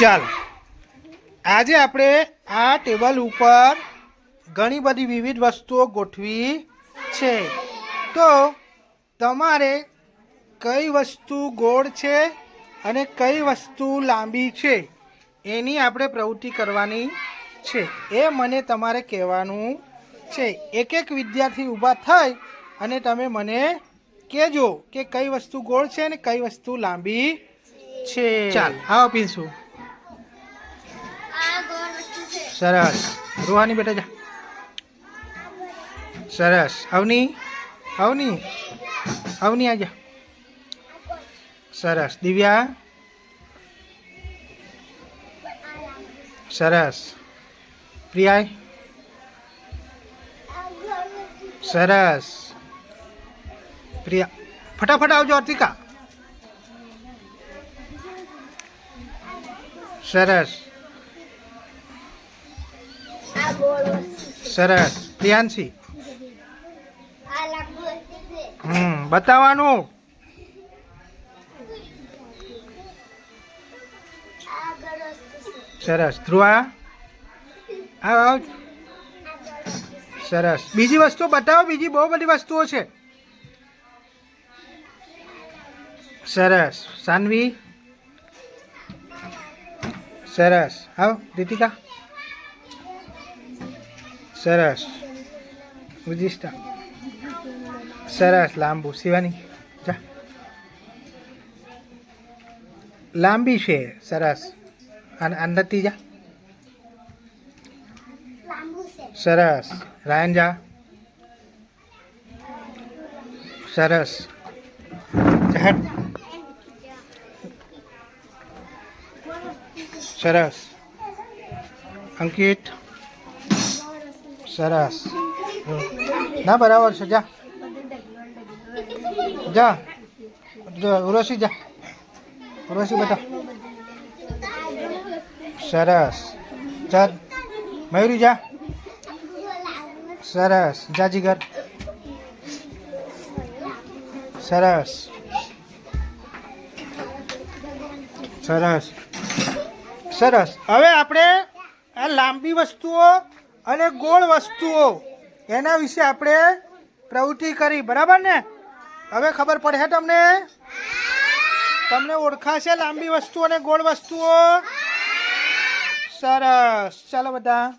ચાલ. આજે આપણે આ ટેબલ ઉપર ઘણી બધી વિવિધ વસ્તુઓ ગોઠવી છે. તો તમારે કઈ વસ્તુ ગોળ છે અને કઈ વસ્તુ લાંબી છે એની આપણે પ્રવૃત્તિ કરવાની છે. એ મને તમારે કહેવાનું છે. એક એક વિદ્યાર્થી ઊભા થઈ અને તમે મને કહેજો કે કઈ વસ્તુ ગોળ છે અને કઈ વસ્તુ લાંબી છે. ચાલ, આવો પીશું સરસ. રૂહાની બેટા જા. સરસ. અવની? અવની? અવની આજા. સરસ. દિવ્યા? સરસ. પ્રિયા સરસ. પ્રિયા. ફટાફટ આવજો અર્તિકા. સરસ. સરસ. પ્રિયાંશી. હમ બતાવવાનું. સરસ. ધ્રુવા? આવ. સરસ. બીજી વસ્તુ બતાવો બીજી બહુ બધી વસ્તુઓ છે. સરસ. સાનવી? સરસ. આવ રીતિકા. સરસ. ઉજિષ્ઠા સરસ લાંબુ. શિવાની જા. લાંબી છે. સરસ. અને અંદરથી જા. સરસ. રાયન જા. સરસ. સરસ. અંકિત. સરસ. ના, બરાબર છે, જા. જા. ઉર્વશી જા. ઉર્વશી બેટા. સરસ. ચાલ મયુરી, જા. સરસ. જા, જીગર. સરસ. સરસ. સરસ. હવે આપણે આ લાંબી વસ્તુઓ અને ગોળ વસ્તુઓ. એના વિશે આપણે પ્રવૃત્તિ કરી, બરાબર ને? હવે ખબર પડશે તમને? તમને ઓળખાશે લાંબી વસ્તુઓ અને ગોળ વસ્તુઓ? સરસ. ચાલો બધા.